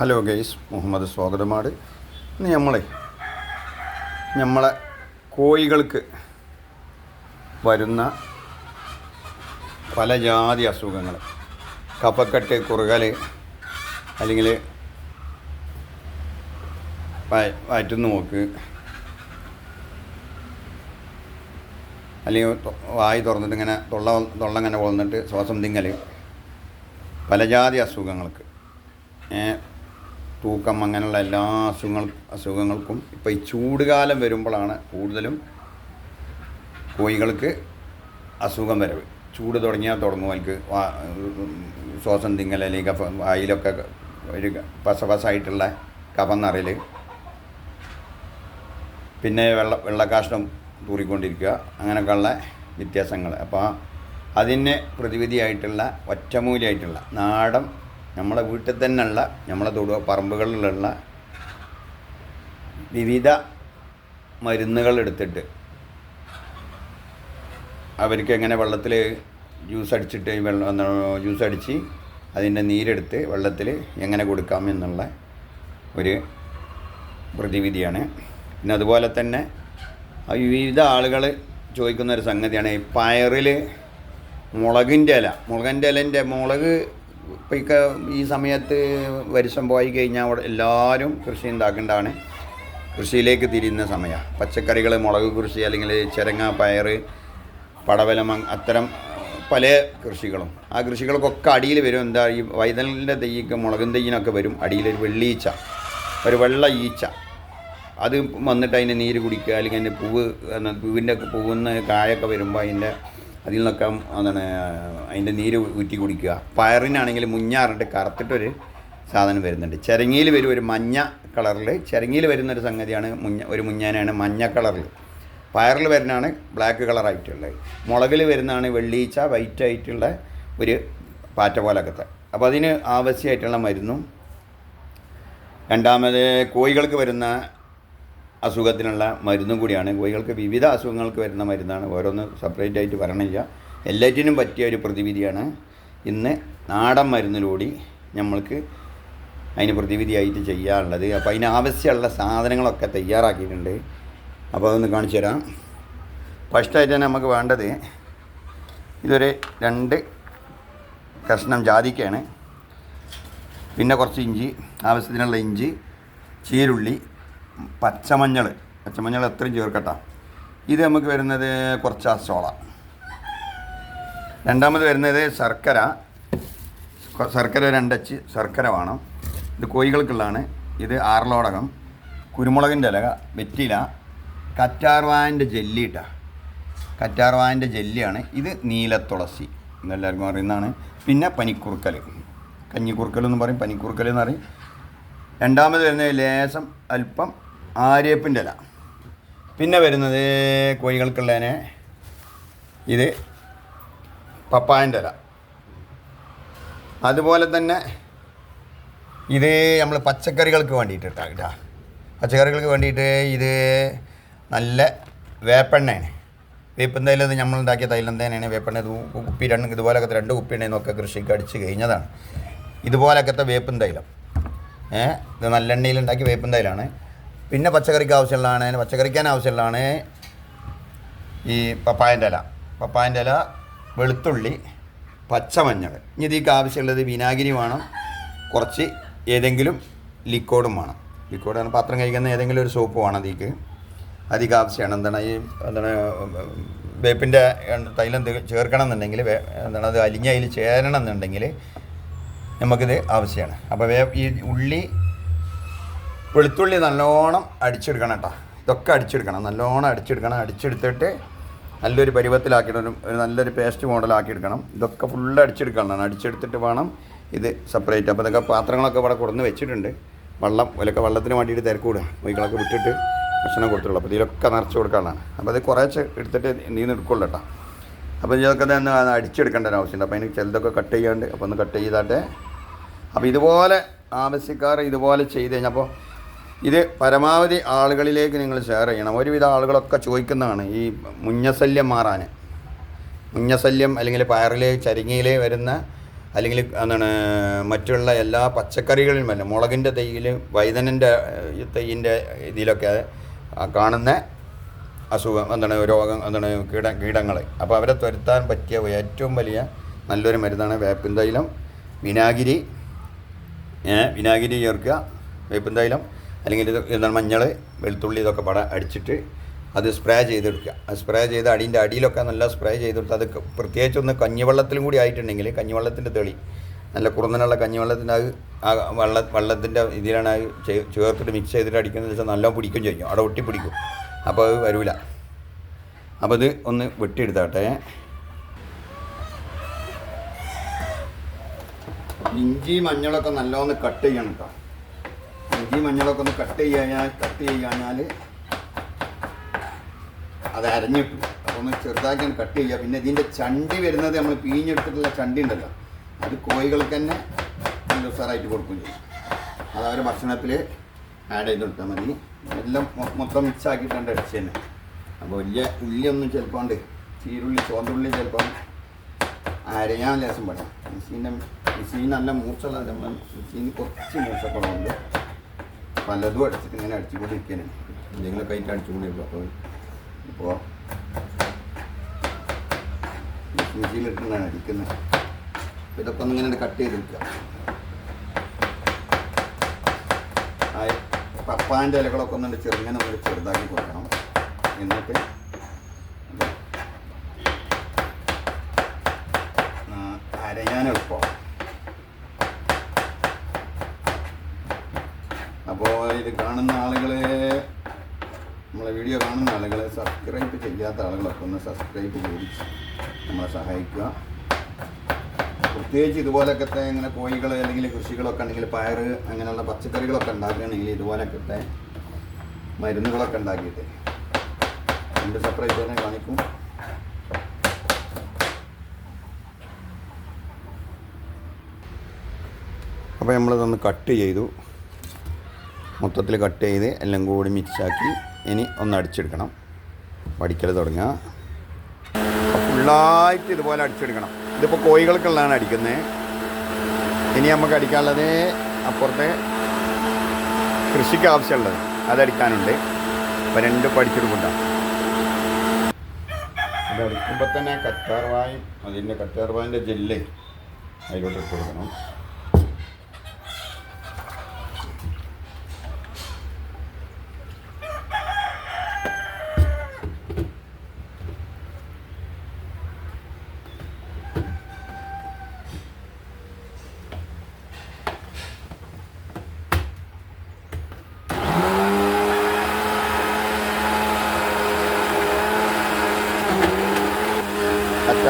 Hello guys Muhammad സ്വാഗതമാണ്. ഇന്ന് നമ്മളെ നമ്മളെ കോഴികൾക്ക് വരുന്ന പല ജാതി അസുഖങ്ങൾ കഫക്കെട്ട് കുറുകൽ അല്ലെങ്കിൽ വയറ്റുന്ന നോക്ക് അല്ലെങ്കിൽ വായി തുറന്നിട്ട് ഇങ്ങനെ തൊള്ള തൊള്ള ഇങ്ങനെ ശ്വാസം തിങ്ങൽ പല ജാതി അസുഖങ്ങൾക്ക്. തൂക്കം അങ്ങനെയുള്ള എല്ലാ അസുഖങ്ങൾ അസുഖങ്ങൾക്കും ഇപ്പോൾ ഈ ചൂടുകാലം വരുമ്പോഴാണ് കൂടുതലും കോഴികൾക്ക് അസുഖം വരവ്. ചൂട് തുടങ്ങിയാൽ തുടങ്ങും വാ- ശ്വാസം തിങ്ങൽ അല്ലെങ്കിൽ കഫ വായിലൊക്കെ ഒരു പസപസായിട്ടുള്ള കഫം നിറയൽ പിന്നെ വെള്ള വെള്ളക്കാഷ്ടം തൂറിക്കൊണ്ടിരിക്കുക. അങ്ങനെയൊക്കെയുള്ള വ്യത്യാസങ്ങൾ അപ്പോൾ അതിന് പ്രതിവിധിയായിട്ടുള്ള ഒറ്റമൂലിയായിട്ടുള്ള നാടൻ നമ്മളെ വീട്ടിൽ തന്നെയുള്ള നമ്മളെ തൊടുവ പറമ്പുകളിലുള്ള വിവിധ മരുന്നുകൾ എടുത്തിട്ട് അവർക്ക് എങ്ങനെ വെള്ളത്തിൽ ജ്യൂസ് അടിച്ചിട്ട് വെള്ളം ജ്യൂസ് അടിച്ച് അതിന്റെ നീരെടുത്ത് വെള്ളത്തിൽ എങ്ങനെ കൊടുക്കാം എന്നുള്ള ഒരു പ്രതിവിധിയാണ്. പിന്നെ അതുപോലെ തന്നെ വിവിധ ആളുകൾ ചോദിക്കുന്ന ഒരു സംഗതിയാണ് ഈ പയറിൽ മുളകിന്റെ ഇല മുളകിന്റെ ഇലന്റെ മുളക് ഇപ്പം ഈ സമയത്ത് വരുഷം പോയി കഴിഞ്ഞാൽ എല്ലാവരും കൃഷി ഉണ്ടാക്കേണ്ടതാണ് കൃഷിയിലേക്ക് തിരിയുന്ന സമയമാണ് പച്ചക്കറികൾ മുളക് കൃഷി അല്ലെങ്കിൽ ചിരങ്ങ പയർ പടവലം അത്തരം പല കൃഷികളും. ആ കൃഷികൾക്കൊക്കെ അടിയിൽ വരും. എന്താ ഈ വൈതലിന്റെ തെയ്യൊക്കെ മുളകും തെയ്യിനൊക്കെ വരും. അടിയിൽ ഒരു വെള്ളീച്ച ഒരു വെള്ള ഈച്ച. അത് വന്നിട്ട് അതിന്റെ നീര് കുടിക്കുക അല്ലെങ്കിൽ അതിന്റെ പൂവ് പൂവിന്റെ പൂവിൽ നിന്ന് കായൊക്കെ വരുമ്പോൾ അതിന്റെ അതിൽ നിന്നൊക്കെ എന്താണ് അതിന്റെ നീര് ഊറ്റി കുടിക്കുക. പയറിനാണെങ്കിൽ മുഞ്ഞാറിട്ട് കറുത്തിട്ടൊരു സാധനം വരുന്നുണ്ട്. ചിരങ്ങിയിൽ വരും ഒരു മഞ്ഞ കളറിൽ. ചിരങ്ങിയിൽ വരുന്നൊരു സംഗതിയാണ് മുഞ്ഞ ഒരു മുഞ്ഞാനാണ് മഞ്ഞ കളറിൽ. പയറിൽ വരുന്നതാണ് ബ്ലാക്ക് കളറായിട്ടുള്ളത് മുളകിൽ വരുന്നതാണ് വെള്ളീച്ച വൈറ്റ് ആയിട്ടുള്ള ഒരു പാറ്റ പോലൊക്കത്തെ. അപ്പോൾ അതിന് ആവശ്യമായിട്ടുള്ള മരുന്നും രണ്ടാമത് കോഴികൾക്ക് വരുന്ന അസുഖത്തിനുള്ള മരുന്നും കൂടിയാണ്. കോഴികൾക്ക് വിവിധ അസുഖങ്ങൾക്ക് വരുന്ന മരുന്നാണ്. ഓരോന്ന് സെപ്പറേറ്റ് ആയിട്ട് പറയണില്ല എല്ലാറ്റിനും പറ്റിയ ഒരു പ്രതിവിധിയാണ്. ഇന്ന് നാടൻ മരുന്നിലൂടി നമ്മൾക്ക് അതിന് പ്രതിവിധിയായിട്ട് ചെയ്യാനുള്ളത്. അപ്പോൾ അതിന് ആവശ്യമുള്ള സാധനങ്ങളൊക്കെ തയ്യാറാക്കിയിട്ടുണ്ട്. അപ്പോൾ അതൊന്ന് കാണിച്ചു തരാം. ഫസ്റ്റായിട്ട് തന്നെ നമുക്ക് വേണ്ടത് ഇതൊരു രണ്ട് കഷ്ണം ജാതിക്കയാണ്. പിന്നെ കുറച്ച് ഇഞ്ചി ആവശ്യത്തിനുള്ള ഇഞ്ചി ചീരുള്ളി പച്ചമഞ്ഞൾ. പച്ചമഞ്ഞൾ എത്രയും ചേർക്കട്ട. ഇത് നമുക്ക് വരുന്നത് കുറച്ച് അസോള. രണ്ടാമത് വരുന്നത് ശർക്കര. ശർക്കര രണ്ടച്ച് ശർക്കര വേണം. ഇത് കോഴികൾക്കുള്ളതാണ്. ഇത് ആറലോടകം. കുരുമുളകിന്റെ ഇലക വെറ്റില കറ്റാർവാന്റെ ജെല്ലി ഇട്ട. ജെല്ലിയാണ്. ഇത് നീലത്തുളസി എന്നെല്ലാവർക്കും അറിയുന്നതാണ്. പിന്നെ പനിക്കുറുക്കൽ. കഞ്ഞിക്കുറുക്കൽ എന്ന് പറയും. പനിക്കുറുക്കൽ എന്ന് പറയും. രണ്ടാമത് വരുന്നത് ലേശം അല്പം ആര്യപ്പിന്റെ ഇല. പിന്നെ വരുന്നത് കോഴികൾക്കുള്ളതിന് ഇത് പപ്പായന്റെ ഇല. അതുപോലെ തന്നെ ഇത് നമ്മൾ പച്ചക്കറികൾക്ക് വേണ്ടിയിട്ട് ഇട്ടാ കേട്ടോ പച്ചക്കറികൾക്ക് വേണ്ടിയിട്ട് ഇത് നല്ല വേപ്പെണ്ണയാണ്. വേപ്പൻ തൈലം ഇത് നമ്മൾ ഉണ്ടാക്കിയ തൈലം തന്നെയാണ്. വേപ്പെണ്ണ ഇത് കുപ്പി രണ്ട് ഇതുപോലൊക്കെ രണ്ട് കുപ്പി എണ്ണയെന്നൊക്കെ കൃഷിക്ക് അടിച്ച് കഴിഞ്ഞതാണ്. ഇതുപോലൊക്കത്തെ വേപ്പൻ തൈലം. ഏഹ് ഇത് നല്ലെണ്ണയിൽ ഉണ്ടാക്കിയ വേപ്പൻ തൈലാണ്. പിന്നെ പച്ചക്കറിക്ക് ആവശ്യമുള്ളതാണ് പച്ചക്കറിക്കാൻ ആവശ്യമുള്ളതാണ്. ഈ പപ്പായന്റെ ഇല. പപ്പായന്റെ ഇല വെളുത്തുള്ളി പച്ചമഞ്ഞൾ. ഇനി ഇതിക്ക് ആവശ്യമുള്ളത് വിനാഗിരി വേണം. കുറച്ച് ഏതെങ്കിലും ലിക്വിഡും വേണം. ലിക്വിഡ് ആണ് പാത്രം കഴിക്കുന്ന ഏതെങ്കിലും ഒരു സോപ്പ് വേണം അതിക്ക് അധികം ആവശ്യമാണ്. എന്താണ് ഈ എന്താണ് വേപ്പിന്റെ തൈലം ചേർക്കണം എന്നുണ്ടെങ്കിൽ എന്താണ് അത് അലിഞ്ഞ അതിൽ ചേരണം എന്നുണ്ടെങ്കിൽ നമുക്കിത് ആവശ്യമാണ്. അപ്പോൾ വേ ഈ ഉള്ളി വെളുത്തുള്ളി നല്ലോണം അടിച്ചെടുക്കണം കേട്ടോ. ഇതൊക്കെ അടിച്ചെടുക്കണം. നല്ലോണം അടിച്ചെടുക്കണം. അടിച്ചെടുത്തിട്ട് നല്ലൊരു പരുവത്തിലാക്കിയിട്ട് ഒരു നല്ലൊരു പേസ്റ്റ് മോഡലാക്കി എടുക്കണം ഇതൊക്കെ ഫുള്ള് അടിച്ചെടുക്കണം. അടിച്ചെടുത്തിട്ട് വേണം ഇത് സെപ്പറേറ്റ് അപ്പോൾ ഇതൊക്കെ പാത്രങ്ങളൊക്കെ ഇവിടെ കൊടുന്ന് വെച്ചിട്ടുണ്ട്. വെള്ളം ഇതിലൊക്കെ വെള്ളത്തിന് വേണ്ടിയിട്ട് തിരക്കൂടുക മൈക്കളൊക്കെ വിട്ടിട്ട് ഭക്ഷണം കൊടുത്തുള്ളൂ. അപ്പോൾ ഇതിലൊക്കെ നിറച്ച് കൊടുക്കാനാണ്. അപ്പോൾ അത് കുറേശ്ശെ എടുത്തിട്ട് നീന്ന് എടുക്കുള്ളൂ കേട്ടോ. അപ്പോൾ ഇതൊക്കെ തന്നെ അടിച്ചെടുക്കേണ്ട ഒരു ആവശ്യമുണ്ട് അപ്പോൾ അതിന് ചിലതൊക്കെ കട്ട് ചെയ്യാണ്ട് അപ്പോൾ ഒന്ന് കട്ട് ചെയ്താട്ടെ അപ്പോൾ ഇതുപോലെ ആവശ്യക്കാർ ഇതുപോലെ ചെയ്ത് കഴിഞ്ഞപ്പോൾ ഇത് പരമാവധി ആളുകളിലേക്ക് നിങ്ങൾ ഷെയർ ചെയ്യണം. ഒരുവിധ ആളുകളൊക്കെ ചോദിക്കുന്നതാണ് ഈ മുഞ്ഞശല്യം മാറാൻ. മുഞ്ഞശല്യം അല്ലെങ്കിൽ പയറിൽ ചരിങ്ങയിൽ വരുന്ന അല്ലെങ്കിൽ എന്താണ് മറ്റുള്ള എല്ലാ പച്ചക്കറികളിലും അല്ല മുളകിന്റെ തൈയിൽ വൈതനന്റെ തൈയിന്റെ ഇതിലൊക്കെ കാണുന്ന അസുഖം എന്താണ് രോഗം എന്താണ് കീട കീടങ്ങൾ. അപ്പോൾ അവരെ തുരത്താൻ പറ്റിയ ഏറ്റവും വലിയ നല്ലൊരു മരുന്നാണ് വേപ്പിൻ തൈലം. വിനാഗിരി വിനാഗിരി ചേർക്കുക. വേപ്പിൻ തൈലം. അല്ലെങ്കിൽ ഇത് എന്താണ് മഞ്ഞൾ വെളുത്തുള്ളി ഇതൊക്കെ പട അടിച്ചിട്ട് അത് സ്പ്രേ ചെയ്തെടുക്കുക. അത് സ്പ്രേ ചെയ്ത് അടീന്റെ അടിയിലൊക്കെ നല്ല സ്പ്രേ ചെയ്തെടുത്ത് അത് ക- പ്രത്യേകിച്ച് ഒന്ന് കഞ്ഞിവെള്ളത്തിലും കൂടി ആയിട്ടുണ്ടെങ്കിൽ കഞ്ഞിവെള്ളത്തിന്റെ തെളി നല്ല കുറുന്നനുള്ള കഞ്ഞിവെള്ളത്തിന്റെ അത് ആ വെള്ള വെള്ളത്തിന്റെ ഇതിലാണ് ചേർത്തിട്ട് മിക്സ് ചെയ്തിട്ട് അടിക്കുന്നത് വെച്ചാൽ നല്ല പിടിക്കും ചെയ്യും. അവിടെ ഒട്ടി പിടിക്കും. അപ്പോൾ അത് വരില്ല അപ്പോൾ ഇത് ഒന്ന് വെട്ടിയെടുത്താട്ടെ. ഇഞ്ചി മഞ്ഞളൊക്കെ നല്ലോണം കട്ട് ചെയ്യണം കേട്ടോ. ഇഞ്ചി മഞ്ഞളൊക്കെ ഒന്ന് കട്ട് ചെയ്യാൻ കട്ട് ചെയ്യാഞ്ഞാൽ അത് അരഞ്ഞിട്ടു. അപ്പോൾ ഒന്ന് ചെറുതാക്കി ഒന്ന് കട്ട് ചെയ്യുക. പിന്നെ ഇതിന്റെ ചണ്ടി വരുന്നത് നമ്മൾ പീഞ്ഞെടുത്തിട്ടുള്ള ചണ്ടി ഉണ്ടല്ലോ. അത് കോഴികൾക്ക് തന്നെ നല്ല ഉസാറായിട്ട് കൊടുക്കും ചെയ്യും. അത് അവരെ ഭക്ഷണത്തിൽ ആഡ് ചെയ്ത് കൊടുത്താൽ മതി. എല്ലാം മൊത്തം മിക്സ് ആക്കിയിട്ടുണ്ട് അടിച്ച് തന്നെ. അപ്പോൾ വലിയ ഉള്ളിയൊന്നും ചിലപ്പോണ്ട് ചീരുള്ളി ചോന്തുള്ളി ചിലപ്പം അരയാൻ ലേശം പാടാം മിഷീന്റെ മിഷീൻ നല്ല മൂർച്ചുള്ള മിഷീന് കുറച്ച് മൂർച്ചക്കുറവുണ്ട്. പലതും അടിച്ചിട്ട് ഇങ്ങനെ അടിച്ചുകൊണ്ടിരിക്കുകയാണ് എന്തെങ്കിലുമൊക്കെ ആയിട്ട് അടിച്ചുകൊണ്ടിരിക്കും. അപ്പോൾ ഇപ്പോൾ മെഷീനിലിട്ടാണ് അടിക്കുന്നത് ഇതൊക്കെ ഒന്ന് ഇങ്ങനെ കട്ട് ചെയ്ത് വെക്കുക പപ്പാന്റെ ഇലകളൊക്കെ ഒന്നുണ്ട് ചെറുങ്ങനെ ഒന്ന് ചെറുതാക്കി കൊടുക്കണം. എന്നിട്ട് ഇത് ആ, അരയാൻ എളുപ്പം കാണുന്ന ആളുകളെ നമ്മളെ വീഡിയോ കാണുന്ന ആളുകളെ സബ്സ്ക്രൈബ് ചെയ്യാത്ത ആളുകളൊക്കെ ഒന്ന് സബ്സ്ക്രൈബ് ചെയ്ത് നമ്മളെ സഹായിക്കുക. പ്രത്യേകിച്ച് ഇതുപോലൊക്കെ ഇങ്ങനെ കോഴികൾ അല്ലെങ്കിൽ കൃഷികളൊക്കെ ഉണ്ടെങ്കിൽ പയർ അങ്ങനെയുള്ള പച്ചക്കറികളൊക്കെ ഉണ്ടാക്കുകയാണെങ്കിൽ ഇതുപോലൊക്കെ മരുന്നുകളൊക്കെ ഉണ്ടാക്കിയിട്ട് രണ്ട് സെപ്പറേറ്റ് തന്നെ കാണിക്കും. അപ്പോൾ നമ്മളിതൊന്ന് കട്ട് ചെയ്തു. മൊത്തത്തിൽ കട്ട് ചെയ്ത് എല്ലാം കൂടി മിക്സാക്കി ഇനി ഒന്ന് അടിച്ചെടുക്കണം. പഠിക്കൽ തുടങ്ങുക. ഫുള്ളായിട്ട് ഇതുപോലെ അടിച്ചെടുക്കണം. ഇതിപ്പോൾ കോഴികൾക്കുള്ളതാണ് അടിക്കുന്നത്. ഇനി നമുക്ക് അടിക്കാനുള്ളത് അപ്പുറത്തെ കൃഷിക്ക് ആവശ്യമുള്ളത്. അതടിക്കാനുണ്ട് അപ്പോൾ രണ്ട് പഠിച്ചെടുക്കണ്ട അതടിക്കുമ്പോൾ തന്നെ കറ്റാർവായും അതിന്റെ കറ്റാർവായിന്റെ ജെല്ല് അതിലോട്ട് ഇട്ട് കൊടുക്കണം.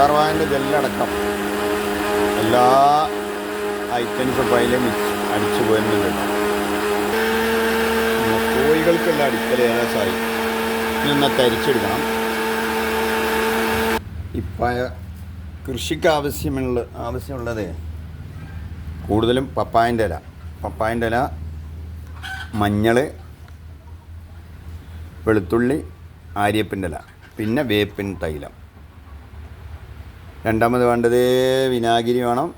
കറ്റാർവായന്റെ ജെല്ലടക്കം. എല്ലാ ഐറ്റംസും ഇപ്പോൾ അതിൽ അടിച്ചു പോയിരുന്നുണ്ട് കോഴികൾക്കെല്ലാം അടിക്കൽ ഏകദേശമായി ഇനി തരിച്ചെടുക്കണം. ഇപ്പം കൃഷിക്ക് ആവശ്യമുള്ള ആവശ്യമുള്ളത് കൂടുതലും പപ്പായന്റെ ഇല. പപ്പായന്റെ ഇല മഞ്ഞൾ വെളുത്തുള്ളി ആര്യപ്പിന്റെ ഇല. പിന്നെ വേപ്പിൻ തൈലം. രണ്ടാമത് വേണ്ടത് വിനാഗിരി വേണം.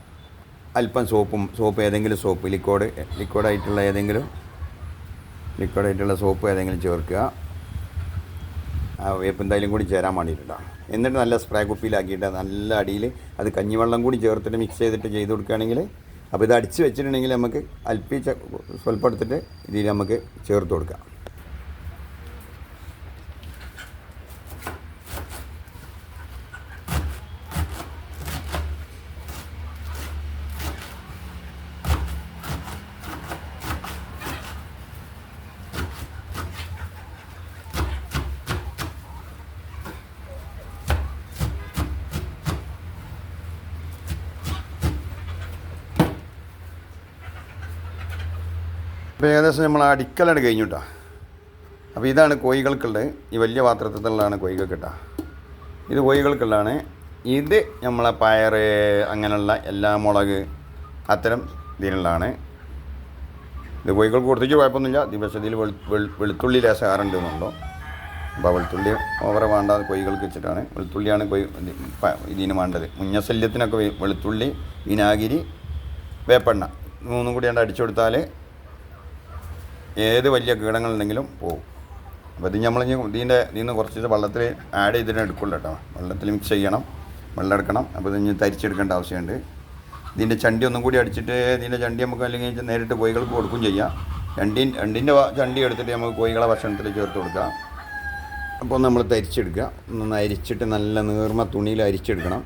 അല്പം സോപ്പും സോപ്പ് ഏതെങ്കിലും സോപ്പ് ലിക്വിഡ് ലിക്വിഡായിട്ടുള്ള ഏതെങ്കിലും ലിക്വിഡായിട്ടുള്ള സോപ്പ് ഏതെങ്കിലും ചേർക്കുക. ആ എന്തായാലും കൂടി ചേരാൻ വേണ്ടിയിട്ടാണ് എന്നിട്ട് നല്ല സ്പ്രേ കുപ്പിയിലാക്കിയിട്ട് നല്ല അടിയിൽ അത് കഞ്ഞിവെള്ളം കൂടി ചേർത്തിട്ട് മിക്സ് ചെയ്തിട്ട് ചെയ്ത് കൊടുക്കുകയാണെങ്കിൽ അപ്പോൾ ഇത് അടിച്ച് വെച്ചിട്ടുണ്ടെങ്കിൽ നമുക്ക് അല്പിച്ച സ്വല്പം എടുത്തിട്ട് ഇതിൽ നമുക്ക് ചേർത്ത് കൊടുക്കാം. അപ്പോൾ ഏകദേശം നമ്മൾ അടിക്കലാണ് കഴിഞ്ഞുട്ടാ. അപ്പോൾ ഇതാണ് കോഴികൾക്കുള്ളത് ഈ വലിയ പാത്രത്തിലുള്ളതാണ് കോഴികൾക്ക് കേട്ടോ ഇത് കോഴികൾക്കുള്ളതാണ്. ഇത് നമ്മളെ പയർ അങ്ങനെയുള്ള എല്ലാ മുളക് അത്തരം ഇതിനുള്ളതാണ്. ഇത് കോഴികൾക്ക് കൊടുത്തിട്ട് കുഴപ്പമൊന്നുമില്ല. ദിവസം ഇതിൽ വെളു വെളു- വെളുത്തുള്ളി ലേശം എന്നുണ്ടോ അപ്പോൾ വെളുത്തുള്ളി ഓവറ വേണ്ട കൊയ്കൾക്ക് വെച്ചിട്ടാണ്. വെളുത്തുള്ളിയാണ് പ- ഇതിന് വേണ്ടത്. മുഞ്ഞശല്യത്തിനൊക്കെ വെളുത്തുള്ളി വിനാഗിരി വേപ്പെണ്ണ. മൂന്നും കൂടി അടിച്ചു കൊടുത്താൽ ഏത് വലിയ കീടങ്ങളുണ്ടെങ്കിലും പോകും അപ്പോൾ ഇത് നമ്മൾ ഇതിന്റെ ഇതിൽ നിന്ന് കുറച്ച് വെള്ളത്തിൽ ആഡ് ചെയ്തിട്ട് എടുക്കുള്ളൂ കേട്ടോ. വെള്ളത്തിൽ മിക്സ് ചെയ്യണം വെള്ളം എടുക്കണം. അപ്പോൾ ഇത് ഇനി തരിച്ചെടുക്കേണ്ട ആവശ്യമുണ്ട്. ഇതിന്റെ ചണ്ടി ഒന്നും കൂടി അടിച്ചിട്ട് ഇതിന്റെ ചണ്ടി നമുക്ക് അല്ലെങ്കിൽ നേരിട്ട് കോഴികൾക്ക് കൊടുക്കും ചെയ്യാം. രണ്ടിൻ രണ്ടിന്റെ ചണ്ടി എടുത്തിട്ട് നമുക്ക് കോഴികളെ ഭക്ഷണത്തിൽ ചേർത്ത് കൊടുക്കാം. അപ്പോൾ നമ്മൾ തരിച്ചെടുക്കുക. ഒന്ന് അരിച്ചിട്ട് നല്ല നീർമ തുണിയിൽ അരിച്ചെടുക്കണം.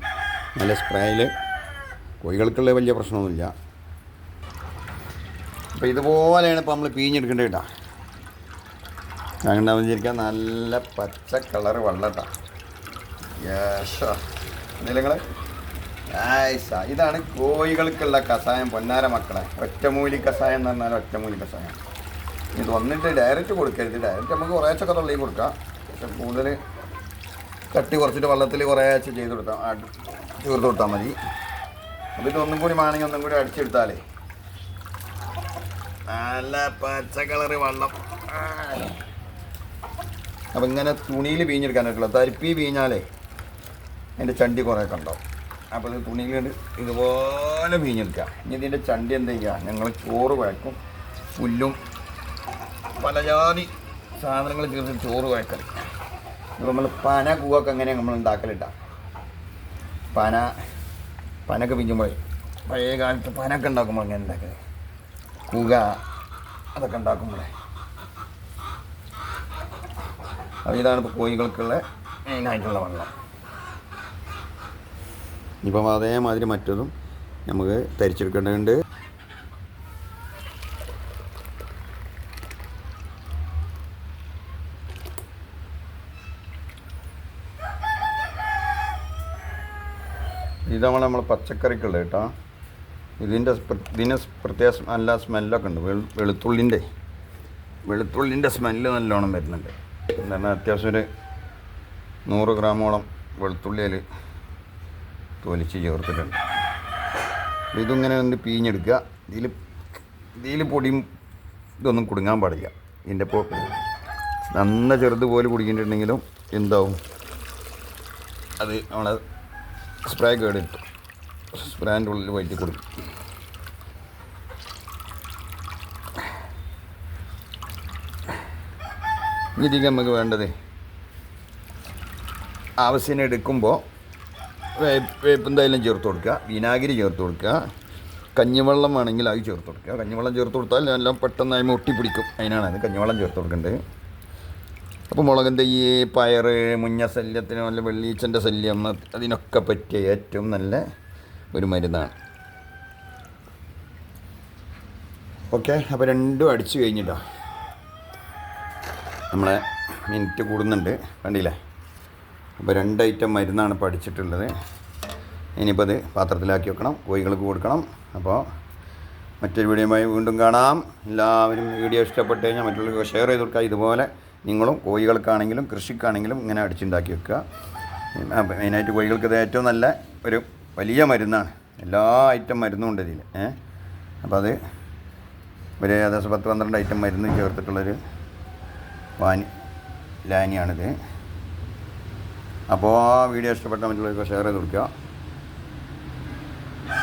നല്ല സ്പ്രേയിൽ കോഴികൾക്കുള്ള വലിയ പ്രശ്നമൊന്നുമില്ല. അപ്പോൾ ഇതുപോലെയാണ് ഇപ്പോൾ നമ്മൾ പിഴിഞ്ഞെടുക്കേണ്ടത് കേട്ടോ. അങ്ങനെ വിചാരിക്കാൻ നല്ല പച്ച കളർ വെള്ളട്ടാ. യേശോ. നിങ്ങൾ ആയിഷ ഇതാണ് കോഴികൾക്കുള്ള കഷായം പൊന്നാര മക്കളെ. ഒറ്റമൂലി കഷായം എന്ന് പറഞ്ഞാൽ ഒറ്റമൂലി കഷായം. ഇത് വന്നിട്ട് ഡയറക്റ്റ് കൊടുക്കരുത്. ഡയറക്റ്റ് നമുക്ക് കുറേശ്ശൊക്കെ തുള്ളി കൊടുക്കാം. പക്ഷെ കൂടുതൽ കട്ടി കുറച്ചിട്ട് വെള്ളത്തിൽ കുറേശ്ശെ ചെയ്ത് കൊടുത്താൽ ചേർത്ത് കൊടുത്താൽ മതി. അപ്പോൾ ഇത് ഒന്നും കൂടി വേണമെങ്കിൽ ഒന്നും കൂടി അടിച്ചെടുത്താലേ. നല്ല പച്ച കളറ് വെള്ളം. അപ്പം ഇങ്ങനെ തുണിയിൽ വീഞ്ഞെടുക്കാനായിട്ടുള്ള തരിപ്പി വീഞ്ഞാലേ അതിന്റെ ചണ്ടി കുറെ ഉണ്ടാവും അപ്പോൾ ഇത് തുണിയിൽ ഇതുപോലെ വീഞ്ഞെടുക്കാം ഇനി ഇതിന്റെ ചണ്ടി എന്ത് ചെയ്യുക? ഞങ്ങൾ ചോറ് വഴക്കും പുല്ലും പലജാതി സാധനങ്ങൾ ചേർത്ത് ചോറ് വഴക്കൽ നമ്മൾ പന കൂവൊക്കെ അങ്ങനെ നമ്മൾ ഉണ്ടാക്കലിട്ട? പന പനൊക്കെ പിഞ്ഞുമ്പോഴേ പഴയ കാലത്ത് പനൊക്കെ ഉണ്ടാക്കുമ്പോൾ അങ്ങനെ ഉണ്ടാക്കൽ? കൂക അതൊക്കെ ഉണ്ടാക്കുമ്പോഴേ അപ്പോൾ ഇതാണ് ഇപ്പോൾ കോഴികൾക്കുള്ള മെയിനായിട്ടുള്ള വെള്ളം. ഇപ്പം അതേമാതിരി മറ്റതും നമുക്ക് തരിച്ചെടുക്കേണ്ടതുണ്ട്. ഇതാണ് നമ്മൾ പച്ചക്കറിക്കുള്ളത് കേട്ടോ. ഇതിന്റെ ഇതിന് പ്രത്യേക നല്ല സ്മെല്ലൊക്കെ ഉണ്ട്. വെളു വെളുത്തുള്ളിന്റെ വെളുത്തുള്ളിന്റെ സ്മെല്ല് നല്ലോണം വരുന്നുണ്ട്. എന്താണ് അത്യാവശ്യം ഒരു നൂറ് ഗ്രാമോളം വെളുത്തുള്ളി അതിൽ തൊലിച്ച് ചേർത്തിട്ടുണ്ട്. ഇതിങ്ങനെ ഒന്ന് പിഴിഞ്ഞെടുക്കുക ഇതിൽ ഇതിൽ പൊടിയും ഇതൊന്നും കുടുങ്ങാൻ പാടില്ല. ഇതിന്റെ ഇപ്പോൾ നന്ന ചെറുത് പോലെ എന്താവും? അത് നമ്മളെ സ്പ്രേ കേട് കിട്ടും. സ്പ്രേന്റെ ഉള്ളിൽ വയറ്റി കൊടുക്കും. ഇനി ഇതിലേക്ക് നമുക്ക് വേണ്ടത് ആവശ്യം എടുക്കുമ്പോൾ വേപ്പ് എന്തായാലും ചേർത്ത് കൊടുക്കുക. വിനാഗിരി ചേർത്ത് കൊടുക്കുക. കഞ്ഞിവെള്ളം വേണമെങ്കിൽ അത് ചേർത്ത് കൊടുക്കുക. കഞ്ഞിവെള്ളം ചേർത്ത് കൊടുത്താൽ എല്ലാം പെട്ടെന്ന് അതിന് ഒട്ടിപ്പിടിക്കും. അതിനാണ് അത് കഞ്ഞിവെള്ളം ചേർത്ത് കൊടുക്കേണ്ടത്. അപ്പോൾ മുളകിന്റെ ഈ പയറ് മുഞ്ഞ ശല്യത്തിന് നല്ല വെള്ളീച്ചന്റെ ശല്യം അതിനൊക്കെ പറ്റിയ ഏറ്റവും നല്ല ഒരു മരുന്നാണ്. ഓക്കെ അപ്പോൾ രണ്ടും അടിച്ചു കഴിഞ്ഞിട്ടോ? നമ്മളെ മിനിറ്റ് കൂടുന്നുണ്ട് കണ്ടില്ലേ? അപ്പോൾ രണ്ട് ഐറ്റം മരുന്നാണ് ഇപ്പോൾ അടിച്ചിട്ടുള്ളത്. ഇനിയിപ്പോൾ അത് പാത്രത്തിലാക്കി വെക്കണം കോഴികൾക്ക് കൊടുക്കണം. അപ്പോൾ മറ്റൊരു വീഡിയോയുമായി വീണ്ടും കാണാം. എല്ലാവരും വീഡിയോ ഇഷ്ടപ്പെട്ട് കഴിഞ്ഞാൽ മറ്റുള്ളവർക്ക് ഷെയർ ചെയ്ത് കൊടുക്കുക. ഇതുപോലെ നിങ്ങളും കോഴികൾക്കാണെങ്കിലും കൃഷിക്കാണെങ്കിലും ഇങ്ങനെ അടിച്ചുണ്ടാക്കി വെക്കുക. മെയിനായിട്ട് കോഴികൾക്ക് ഇത് ഏറ്റവും നല്ല ഒരു വലിയ മരുന്നാണ്. എല്ലാ ഐറ്റം മരുന്നും ഉണ്ട് ഇതിൽ ഏഹ് അപ്പോൾ അത് ഒരു ഏകദേശം പത്ത് പന്ത്രണ്ട് ഐറ്റം മരുന്ന് ചേർത്തിട്ടുള്ളൊരു വാനി ലാനിയാണിത്. അപ്പോൾ ആ വീഡിയോ ഇഷ്ടപ്പെട്ട മറ്റുള്ളവർക്ക് ഷെയർ ചെയ്ത് കൊടുക്കുക.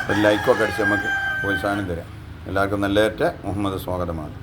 ഒരു ലൈക്കൊക്കെ അടിച്ച് നമുക്ക് പ്രോത്സാഹനം തരാം. എല്ലാവർക്കും നല്ലതേറ്റ മുഹമ്മദ് സ്വാഗതമാണ്.